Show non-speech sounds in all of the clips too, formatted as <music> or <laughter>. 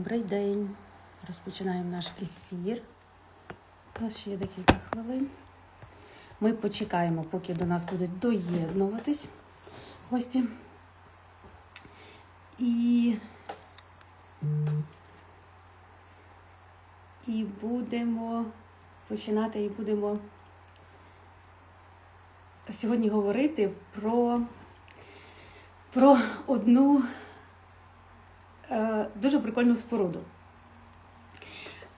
Добрий день. Розпочинаємо наш ефір. У нас ще є декілька хвилин. Ми почекаємо, поки до нас будуть доєднуватись гості. І, і будемо починати і будемо сьогодні говорити про, про одну дуже прикольну споруду.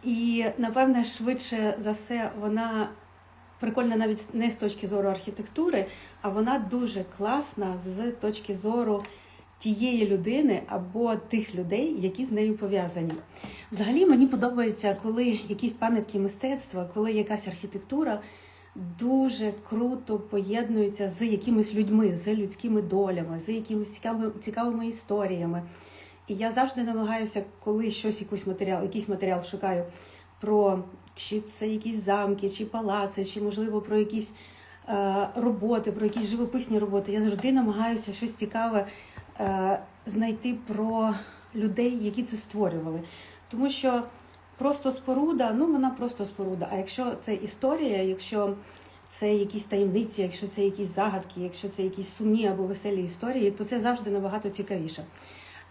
І, напевне, швидше за все, вона прикольна навіть не з точки зору архітектури, а вона дуже класна з точки зору тієї людини або тих людей, які з нею пов'язані. Взагалі мені подобається, коли якісь пам'ятки мистецтва, коли якась архітектура дуже круто поєднується з якимись людьми, з людськими долями, з якимись цікавими, цікавими історіями. І я завжди намагаюся, коли щось, якийсь матеріал, якийсь матеріал шукаю про чи це якісь замки, чи палаци, чи можливо про якісь е, роботи, про якісь живописні роботи. Я завжди намагаюся щось цікаве е, знайти про людей, які це створювали. Тому що просто споруда, ну вона просто споруда. А якщо це історія, якщо це якісь таємниці, якщо це якісь загадки, якщо це якісь сумні або веселі історії, то це завжди набагато цікавіше.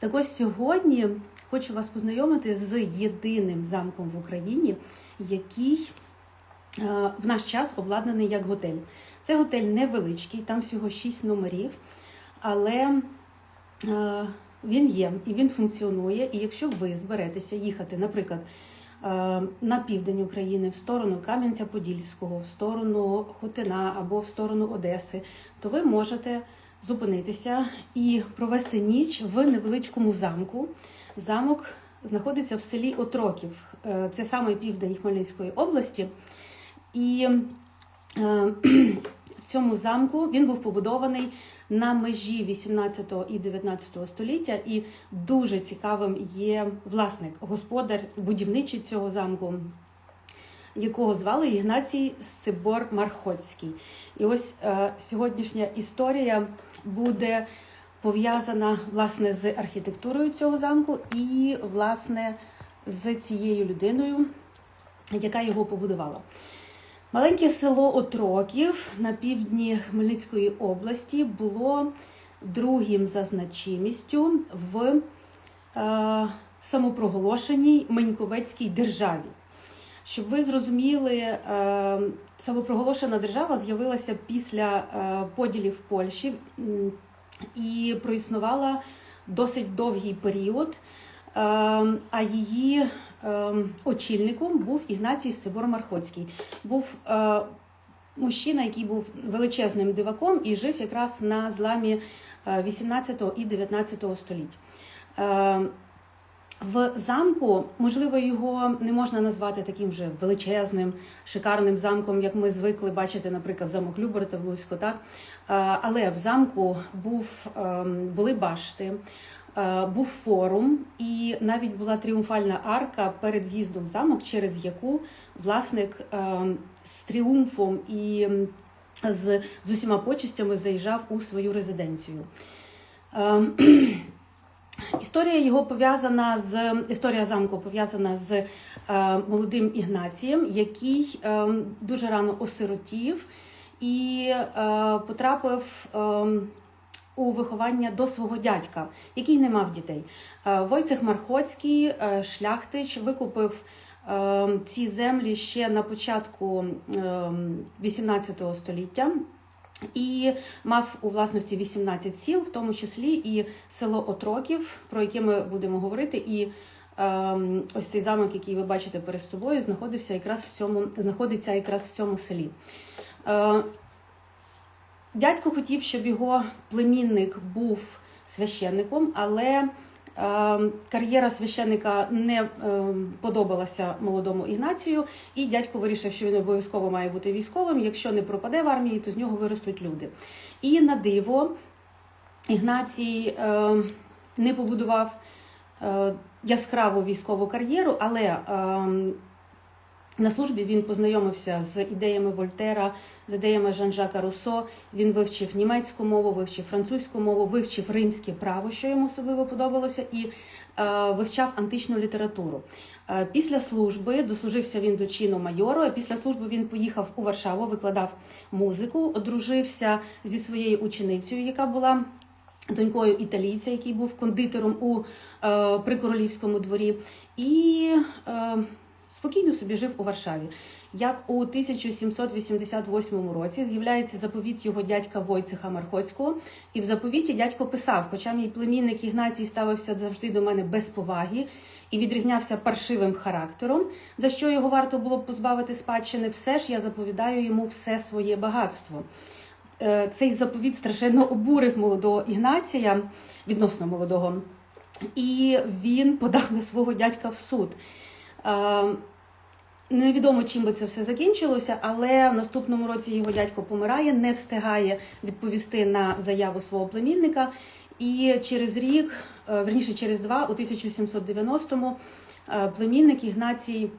Так ось сьогодні хочу вас познайомити з єдиним замком в Україні, який е, в наш час обладнаний як готель. Це готель невеличкий, там всього 6 номерів, але е, він є і він функціонує. І якщо ви зберетеся їхати, наприклад, е, на південь України в сторону Кам'янця-Подільського, в сторону Хотина або в сторону Одеси, то ви можете зупинитися і провести ніч в невеличкому замку. Замок знаходиться в селі Отроків, Е, це саме південь Хмельницької області. І е, <clears throat> в цьому замку він був побудований на межі 18 і 19 століття, і дуже цікавим є власник, господар, будівничий цього замку, якого звали Ігнацій Сцибор Мархоцький. І ось е, сьогоднішня історія буде пов'язана власне з архітектурою цього замку і власне з цією людиною, яка його побудувала. Маленьке село Отроків на півдні Хмельницької області було другим за значимістю в е, самопроголошеній Меньковецькій державі. Щоб ви зрозуміли, е, самопроголошена держава з'явилася після е, поділів Польщі і проіснувала досить довгий період. Е, А її очільником був Ігнацій Сцибор Мархоцький. Був мужчина, який був величезним диваком і жив якраз на зламі е, 18 і 19 століть. В замку, можливо, його не можна назвати таким же величезним, шикарним замком, як ми звикли бачити, наприклад, замок Люберта в Луцьку, так? Е, Але в замку був, ем, були башти, е, був форум, і навіть була тріумфальна арка перед в'їздом в замок, через яку власник ем, з тріумфом і з, з усіма почестями заїжджав у свою резиденцію. Ем, Історія його пов'язана з історія замку пов'язана з е, молодим Ігнацієм, який е, дуже рано осиротів і е, потрапив е, у виховання до свого дядька, який не мав дітей. Е, Войцех Мархоцький, е, шляхтич, викупив е, ці землі ще на початку е, 18 століття. І мав у власності 18 сіл, в тому числі і село Отроків, про яке ми будемо говорити. І е, ось цей замок, який ви бачите перед собою, знаходився якраз в цьому, знаходиться якраз в цьому селі. Е, дядько хотів, щоб його племінник був священником, але кар'єра священника не е, подобалася молодому Ігнацію, і дядько вирішив, що він обов'язково має бути військовим. Якщо не пропаде в армії, то з нього виростуть люди. І на диво Ігнацій е, не побудував е, яскраву військову кар'єру, але На службі він познайомився з ідеями Вольтера, з ідеями Жан-Жака Руссо. Він вивчив німецьку мову, вивчив французьку мову, вивчив римське право, що йому особливо подобалося, і е, вивчав античну літературу. Е, після служби дослужився він до чину майору. Після служби він поїхав у Варшаву, викладав музику, одружився зі своєю ученицею, яка була. Донькою італійця, який був кондитером у е, прикоролівському дворі, і е, спокійно собі жив у Варшаві. Як у 1788 році з'являється заповіт його дядька Войцеха Мархоцького, і в заповіті дядько писав: хоча мій племінник Ігнацій ставився завжди до мене без поваги і відрізнявся паршивим характером, за що його варто було б позбавити спадщини, все ж я заповідаю йому все своє багатство. Е, Цей заповіт страшенно обурив молодого Ігнація, відносно молодого, і він подав на свого дядька в суд. Е, Невідомо, чим би це все закінчилося, але в наступному році його дядько помирає, не встигає відповісти на заяву свого племінника. І через рік, е, верніше через два, у 1790-му, е, племінник Ігнацій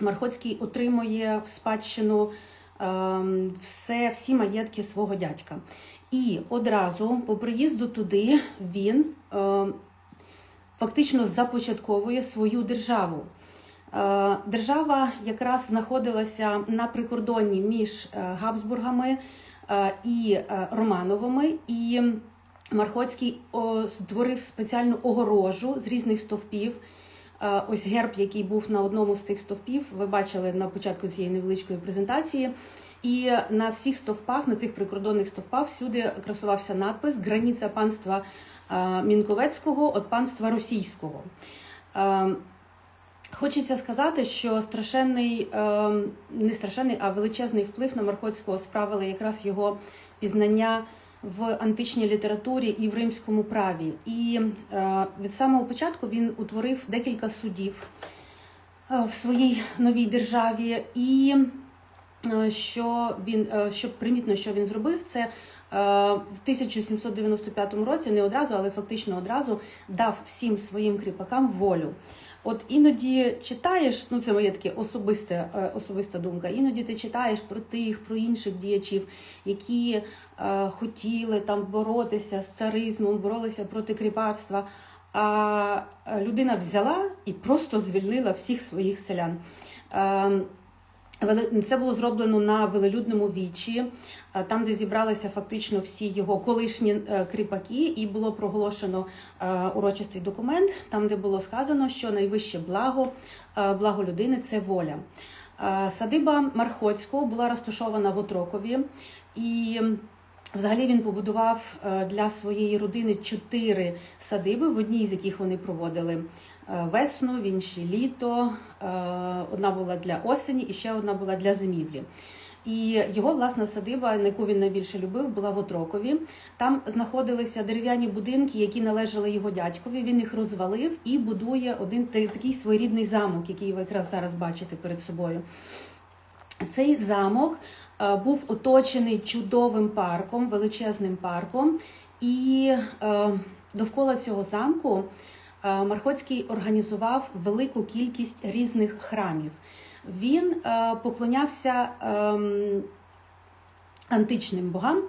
Мархоцький отримує в спадщину ем, все, всі маєтки свого дядька. І одразу по приїзду туди він ем, фактично започатковує свою державу. Е, Держава якраз знаходилася на прикордонні між е, Габсбургами е, і Романовими, і Мархоцький створив спеціальну огорожу з різних стовпів. Ось герб, який був на одному з цих стовпів, ви бачили на початку цієї невеличкої презентації. І на всіх стовпах, на цих прикордонних стовпах, всюди красувався надпис Границя панства Мінковецького від панства російського. Хочеться сказати, що страшенний, е, не страшенний, а величезний вплив на Мархоцького справили якраз його пізнання в античній літературі і в римському праві. І е, від самого початку він утворив декілька судів е, в своїй новій державі. І е, що він що примітно, що він зробив, це в 1795 році не одразу, але фактично одразу дав всім своїм кріпакам волю. От іноді читаєш, ну це моє таке особисте, е, особиста думка. Іноді ти читаєш про тих, про інших діячів, які е, хотіли там боротися з царизмом, боролися проти кріпацтва. А е, людина взяла і просто звільнила всіх своїх селян. Е, Веле- Це було зроблено на велелюдному вічі, е, там, де зібралися фактично всі його колишні е, кріпаки, і було проголошено е, урочистий документ, там, де було сказано, що найвище благо, благо людини це воля. Садиба Мархоцького була розташована в Отрокові, і взагалі він побудував для своєї родини чотири садиби, в одній з яких вони проводили весну, в іншій літо. Е, Одна була для осені і ще одна була для зимівлі. І його власна садиба, яку він найбільше любив, була в Отрокові. Там знаходилися дерев'яні будинки, які належали його дядькові. Він їх розвалив і будує один такий своєрідний замок, який ви якраз зараз бачите перед собою. Цей замок е, був оточений чудовим парком, величезним парком, і е, довкола цього замку е, Мархоцький організував велику кількість різних храмів. Він е, поклонявся ем, античним богам,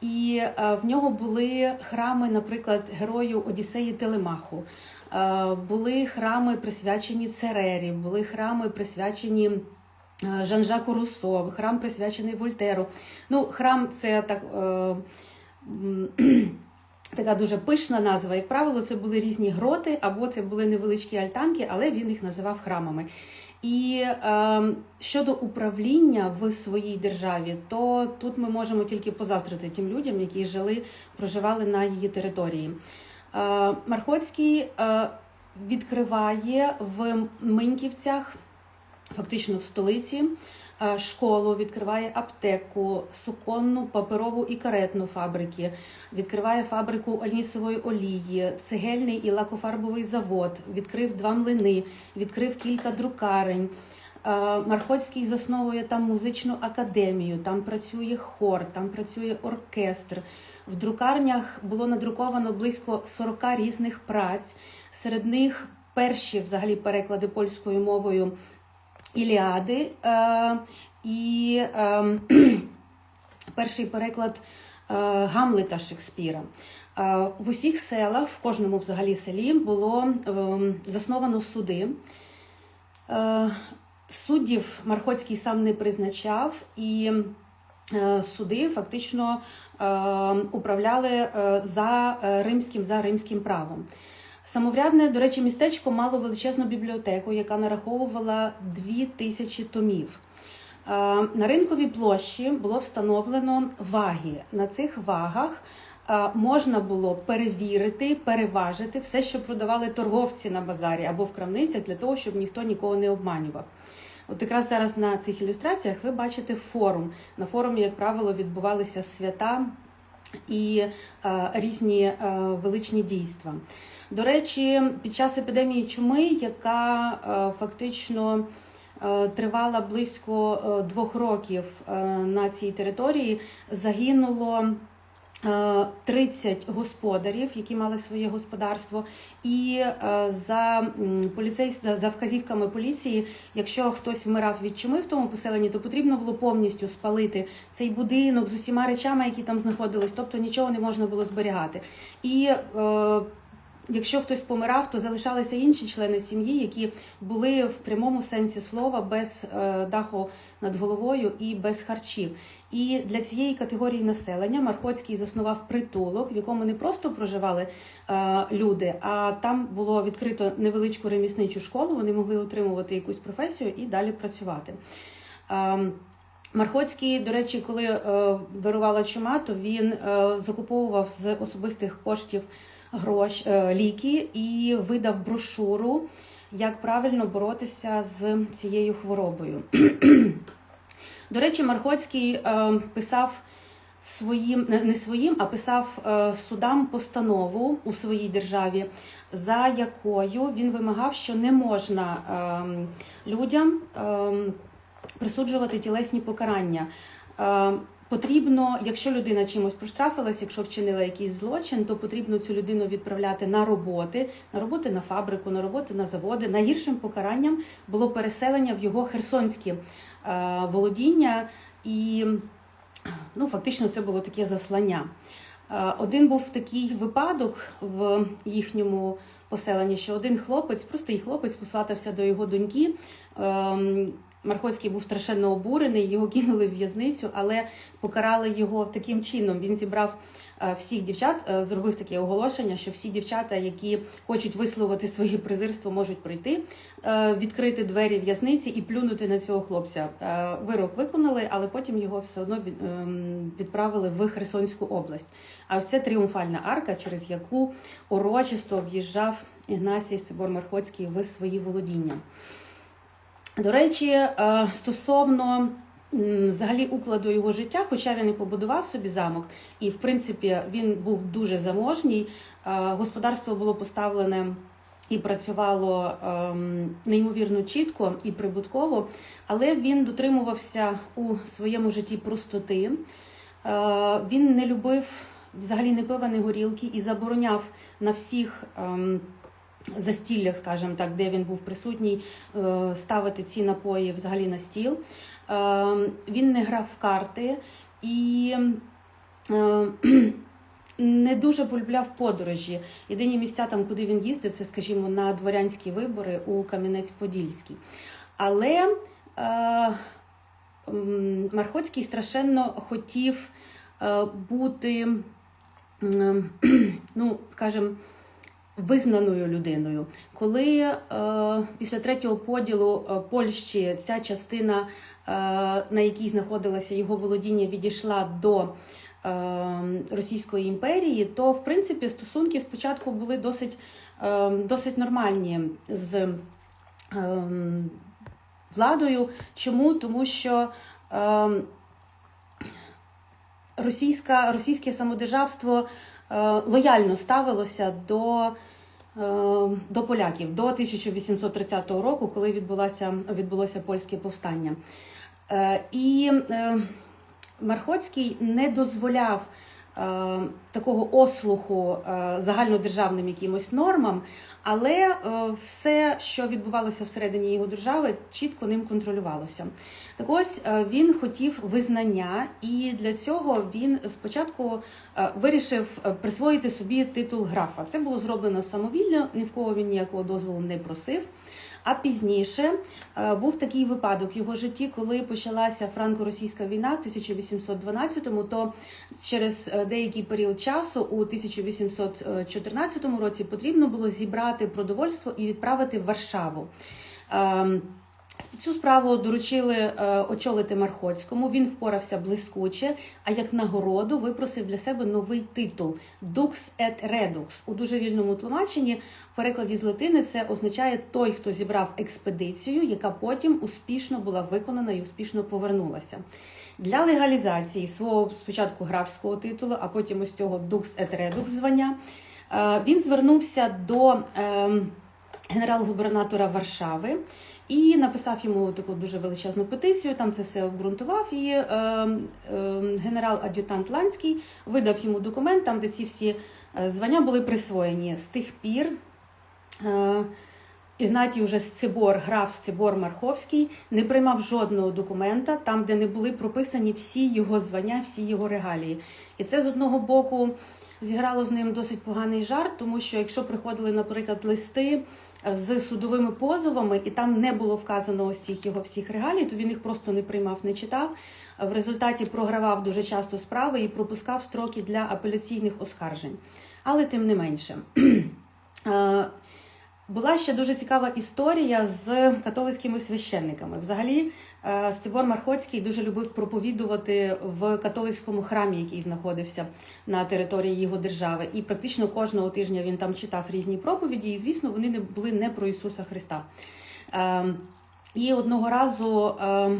і е, в нього були храми, наприклад, герою Одіссеї Телемаху. Е, були храми присвячені Церері, були храми присвячені. е, Жан-Жаку Руссо, храм присвячений Вольтеру. Ну, храм це так. Така дуже пишна назва. Як правило, це були різні гроти, або це були невеличкі альтанки, але він їх називав храмами. І е, щодо управління в своїй державі, то тут ми можемо тільки позаздрити тим людям, які жили, проживали на її території. Е, Мархоцький е, відкриває в Миньківцях фактично в столиці. Е, Школу відкриває аптеку, суконну, паперову і каретну фабрики, відкриває фабрику олісової олії, цегельний і лакофарбовий завод, відкрив два млини, відкрив кілька друкарень. Е, Мархоцький засновує там музичну академію, там працює хор, там працює оркестр. В друкарнях було надруковано близько 40 різних праць. Серед них перші взагалі переклади польською мовою Іліади е, і е, <clears throat> перший переклад е, Гамлета Шекспіра. В усіх селах, в кожному взагалі селі, було засновано суди. Суддів Мархоцький сам не призначав, і суди фактично управляли за римським, за римським правом. Самоврядне, до речі, містечко мало величезну бібліотеку, яка нараховувала дві тисячі томів. Е, На ринковій площі було встановлено ваги. На цих вагах е, можна було перевірити, переважити все, що продавали торговці на базарі або в крамницях, для того, щоб ніхто нікого не обманював. От якраз зараз на цих ілюстраціях ви бачите форум. На форумі, як правило, відбувалися свята і е, різні е, величні дійства. До речі, під час епідемії чуми, яка е, фактично е, тривала близько е, двох років е, на цій території, загинуло. Е, 30 господарів, які мали своє господарство, і е, за поліцейсь... за вказівками поліції, якщо хтось вмирав від чуми в тому поселенні, то потрібно було повністю спалити цей будинок з усіма речами, які там знаходились, тобто нічого не можна було зберігати. І е, Якщо хтось помирав, то залишалися інші члени сім'ї, які були в прямому сенсі слова без е, даху над головою і без харчів. І для цієї категорії населення Мархоцький заснував притулок, в якому не просто проживали е, люди, а там було відкрито невеличку ремісничу школу. Вони могли отримувати якусь професію і далі працювати. Е, Мархоцький, до речі, коли е, вирувала чума, то він закуповував з особистих коштів грош, е, ліки і видав брошуру, як правильно боротися з цією хворобою. До речі, Мархоцький е, писав своїм, не своїм, а писав е, судам постанову у своїй державі, за якою він вимагав, що не можна е, людям е, присуджувати тілесні покарання. Потрібно, якщо людина чимось проштрафилась, якщо вчинила якийсь злочин, то потрібно цю людину відправляти на роботи, на роботи на фабрику, на роботи на заводи. Найгіршим покаранням було переселення в його херсонські е, володіння, і ну, фактично це було таке заслання. Е, один був такий випадок в їхньому поселенні, що один хлопець, простий хлопець, посватався до його доньки. Мархоцький був страшенно обурений, його кинули в в'язницю, але покарали його таким чином. Він зібрав е, всіх дівчат, е, зробив таке оголошення, що всі дівчата, які хочуть висловити своє презирство, можуть прийти, е, відкрити двері в'язниці і плюнути на цього хлопця. Вирок виконали, але потім його все одно ем, відправили в Херсонську область. А ось це тріумфальна арка, через яку урочисто в'їжджав Ігнасій Собор Мархоцький в свої володіння. До речі, е, стосовно взагалі укладу його життя, хоча він і побудував собі замок, і в принципі він був дуже заможній, е, господарство було поставлене і працювало ем, неймовірно чітко і прибутково, але він дотримувався у своєму житті простоти. Е, Він не любив взагалі не пива, не горілки і забороняв на всіх. ем, застіллях, скажімо так, де він був присутній, е, ставити ці напої взагалі на стіл. Е, Він не грав в карти і е, <clears throat> не дуже полюбляв подорожі. Єдині місця, там, куди він їздив, це, скажімо, на дворянські вибори у Кам'янець-Подільський. Але Мархоцький страшенно хотів бути, <clears throat> ну, скажімо, визнаною людиною. Коли е, після третього поділу е, Польщі ця частина, е, на якій знаходилося його володіння, відійшла до е, Російської імперії, то в принципі стосунки спочатку були досить, е, досить нормальні з е, владою. Чому? Тому що е, російська, російське самодержавство лояльно ставилося до, е, до поляків до 1830 року, коли відбулося, відбулося польське повстання. Е, І е, Мархоцький не дозволяв е, такого ослуху е, загальнодержавним якимось нормам, але е, все, що відбувалося всередині його держави, чітко ним контролювалося. Так ось е, він хотів визнання, і для цього він спочатку е, вирішив е, присвоїти собі титул графа. Це було зроблено самовільно, ні в кого він ніякого дозволу не просив. А пізніше е, був такий випадок в його житті, коли почалася франко-російська війна в 1812-му, то через е, деякий період часу, у 1814 році, потрібно було зібрати продовольство і відправити в Варшаву. Цю справу доручили е, очолити Мархоцькому. Він впорався блискуче. А як нагороду випросив для себе новий титул Dux et Redux. У дуже вільному тлумаченні перекладі з латини це означає той, хто зібрав експедицію, яка потім успішно була виконана і успішно повернулася. Для легалізації свого спочатку графського титулу, а потім ось цього Dux et Redux звання. е, Він звернувся до ем, генерал-губернатора Варшави і написав йому таку дуже величезну петицію. Там це все обґрунтував. І е, е, генерал-ад'ютант Ланський видав йому документ, там де ці всі е, звання були присвоєні. З тих пір е, Ігнатій вже Сцибор, граф Сцибор Марховський, не приймав жодного документа, там, де не були прописані всі його звання, всі його регалії. І це з одного боку зіграло з ним досить поганий жарт, тому що якщо приходили, наприклад, листи з судовими позовами, і там не було вказано усіх його всіх регалій, то він їх просто не приймав, не читав. В результаті програвав дуже часто справи і пропускав строки для апеляційних оскаржень. Але тим не менше. <clears throat> Була ще дуже цікава історія з католицькими священниками. Взагалі, Стебор Мархоцький дуже любив проповідувати в католицькому храмі, який знаходився на території його держави. І практично кожного тижня він там читав різні проповіді, і звісно, вони не були не про Ісуса Христа. Е, І одного разу е,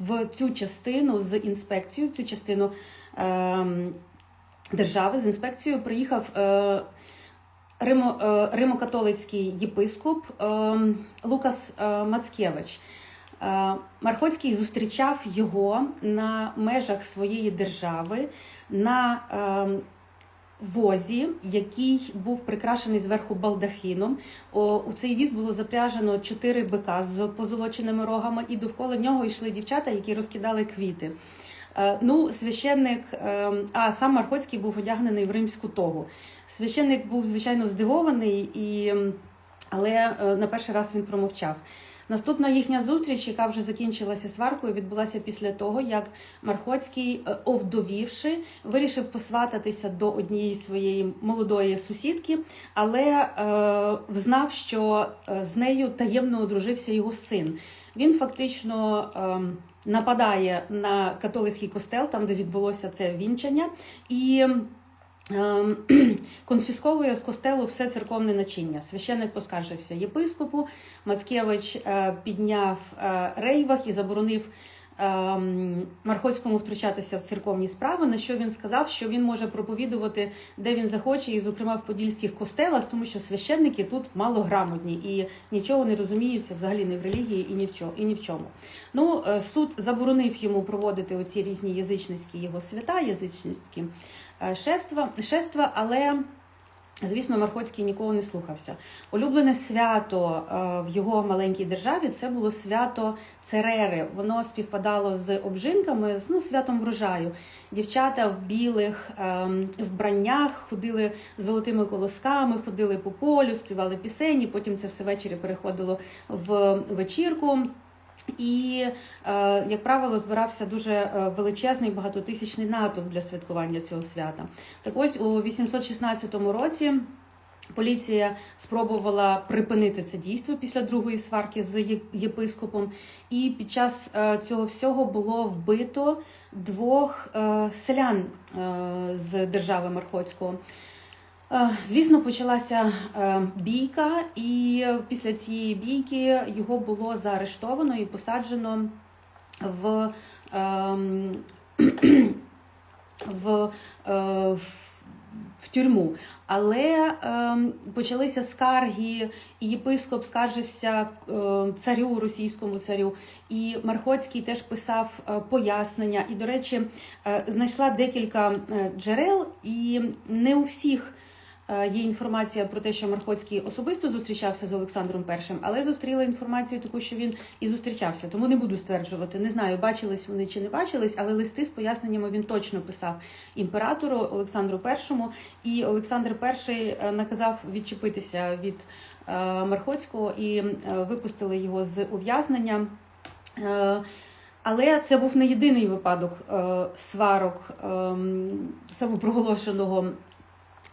в цю частину з інспекцією, в цю частину е, держави з інспекцією приїхав. е, Римо, е, римокатолицький єпископ е, Лукас е, Мацкевич. Е, Мархоцький зустрічав його на межах своєї держави на е, возі, який був прикрашений зверху балдахином. У цей віз було запряжено чотири бика з позолоченими рогами, і довкола нього йшли дівчата, які розкидали квіти. Е, Ну, священник, е, а сам Мархоцький був одягнений в римську тогу. Священник був звичайно здивований, і, але е, на перший раз він промовчав. Наступна їхня зустріч, яка вже закінчилася сваркою, відбулася після того, як Мархоцький, е, овдовівши, вирішив посвататися до однієї своєї молодої сусідки, але е, взнав, що е, з нею таємно одружився його син. Він фактично е, нападає на католицький костел, там де відбулося це вінчання, і <clears throat> конфісковує з костелу все церковне начиння. Священник поскаржився єпископу. Мацкевич е, підняв е, рейвах і заборонив. ем, Мархоцькому втручатися в церковні справи, на що він сказав, що він може проповідувати де він захоче, і, зокрема, в подільських костелах, тому що священники тут малограмотні і нічого не розуміються взагалі ні в релігії і ні в чому. І ні в чому. Ну, е, суд заборонив йому проводити оці різні язичницькі його свята, язичницькі шества, шества але. Звісно, Мархоцький нікого не слухався. Улюблене свято е, в його маленькій державі це було свято Церери. Воно співпадало з обжинками, з ну, святом врожаю. Дівчата в білих ем, вбраннях ходили золотими колосками, ходили по полю, співали пісені. Потім це все ввечері переходило в вечірку. І, е, як правило, збирався дуже е, величезний багатотисячний натовп для святкування цього свята. Так ось у 816 році поліція спробувала припинити це дійство після другої сварки з єпископом. І під час е, цього всього було вбито двох селян з держави Мархоцького. Е, Звісно, почалася е, бійка, і після цієї бійки його було заарештовано і посаджено в, ем, <clears throat> в, е, в в тюрму. Але ем, почалися скарги, і єпископ скаржився царю, російському царю. І Мархоцький теж писав пояснення. І, до речі, знайшла декілька джерел, і не у всіх. Е, Є інформація про те, що Мархоцький особисто зустрічався з Олександром І, але зустріла інформацію таку, що він і зустрічався. Тому не буду стверджувати. Не знаю, бачились вони чи не бачились, але листи з поясненнями він точно писав імператору Олександру І. І Олександр І е, наказав відчепитися від е, Мархоцького і випустили його з ув'язнення. Але це був не єдиний випадок сварок е, самопроголошеного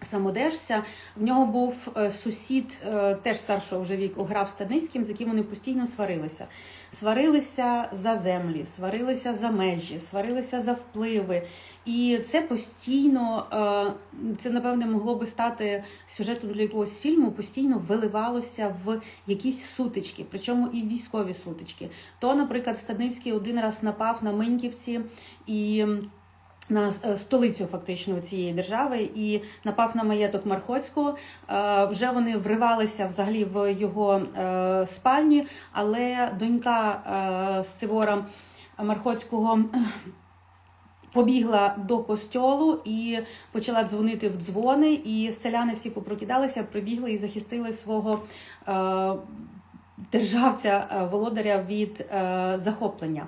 самодержця. В нього був е, сусід, е, теж старшого вже віку, грав Станицьким, з яким вони постійно сварилися. Сварилися за землі, сварилися за межі, сварилися за впливи. І це постійно, е, це напевне могло би стати сюжетом для якогось фільму, постійно виливалося в якісь сутички, причому і військові сутички. То, наприклад, Станицький один раз напав на Миньківці і на е, столицю фактично цієї держави і напав на маєток Мархоцького. Е, Вже вони вривалися взагалі в його е, спальні, але донька Сцивора Мархоцького. Побігла до костьолу і почала дзвонити в дзвони, і селяни всі попрокидалися, прибігли і захистили свого державця володаря від захоплення.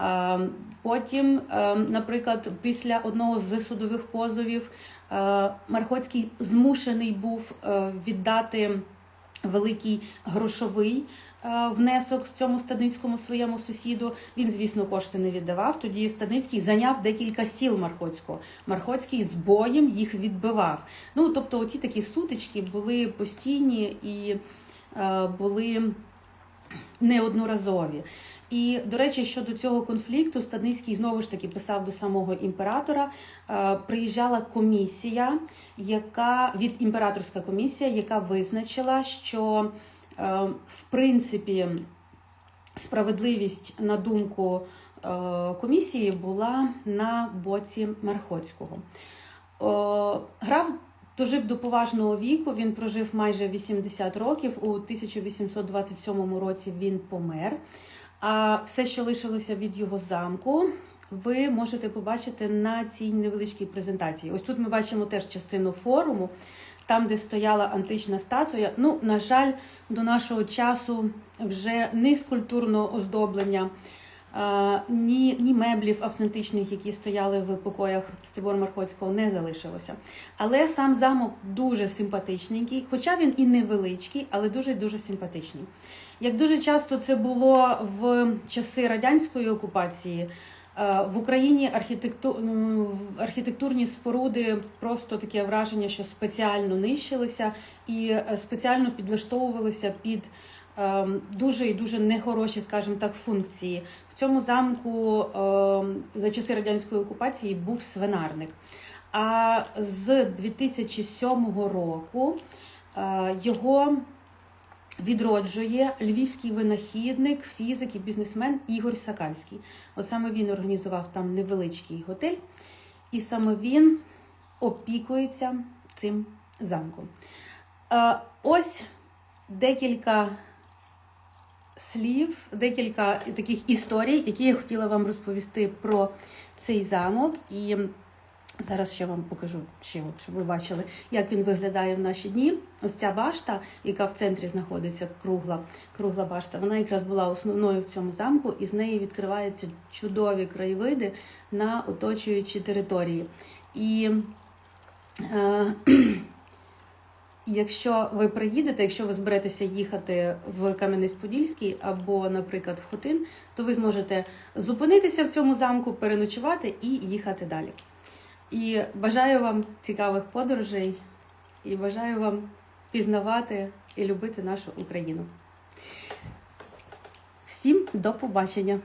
Е, Потім, е, наприклад, після одного з судових позовів е, Мархоцький змушений був е, віддати великий грошовий е, внесок цьому станицькому своєму сусіду. Він, звісно, кошти не віддавав. Тоді Станицький зайняв декілька сіл Мархоцького. Мархоцький з боєм їх відбивав. Ну, тобто, оці такі сутички були постійні і були неодноразові. І, до речі, щодо цього конфлікту, Стадницький знову ж таки писав до самого імператора. Е, Приїжджала комісія, яка від імператорська комісія, яка визначила, що е, в принципі справедливість на думку е, комісії була на боці Мархоцького. О, Граф дожив до поважного віку, він прожив майже 80 років. У 1827 році він помер. А все, що лишилося від його замку, ви можете побачити на цій невеличкій презентації. Ось тут ми бачимо теж частину форуму, там, де стояла антична статуя. Ну, на жаль, до нашого часу вже ні скульптурного оздоблення, ні, ні меблів автентичних, які стояли в покоях Стебора Мархоцького, не залишилося. Але сам замок дуже симпатичненький, хоча він і невеличкий, але дуже дуже симпатичний. Як дуже часто це було в часи радянської окупації, е, в Україні архітекту... архітектурні споруди просто таке враження, що спеціально нищилися і е, спеціально підлаштовувалися під ем, дуже і дуже нехороші, скажімо так, функції. В цьому замку ем, за часи радянської окупації був свинарник. А з 2007 року е, його відроджує львівський винахідник, фізик і бізнесмен Ігор Сакальський. От саме він організував там невеличкий готель, і саме він опікується цим замком. Е, Ось декілька слів, декілька таких історій, які я хотіла вам розповісти про цей замок. І Зараз ще вам покажу, ще щоб ви бачили, як він виглядає в наші дні. Ось ця башта, яка в центрі знаходиться, кругла, кругла башта, вона якраз була основною в цьому замку, і з неї відкриваються чудові краєвиди на оточуючі території. І е, <clears throat> якщо ви приїдете, якщо ви зберетеся їхати в Кам'янець-Подільський або, наприклад, в Хотин, то ви зможете зупинитися в цьому замку, переночувати і їхати далі. І бажаю вам цікавих подорожей, і бажаю вам пізнавати і любити нашу Україну. Всім до побачення!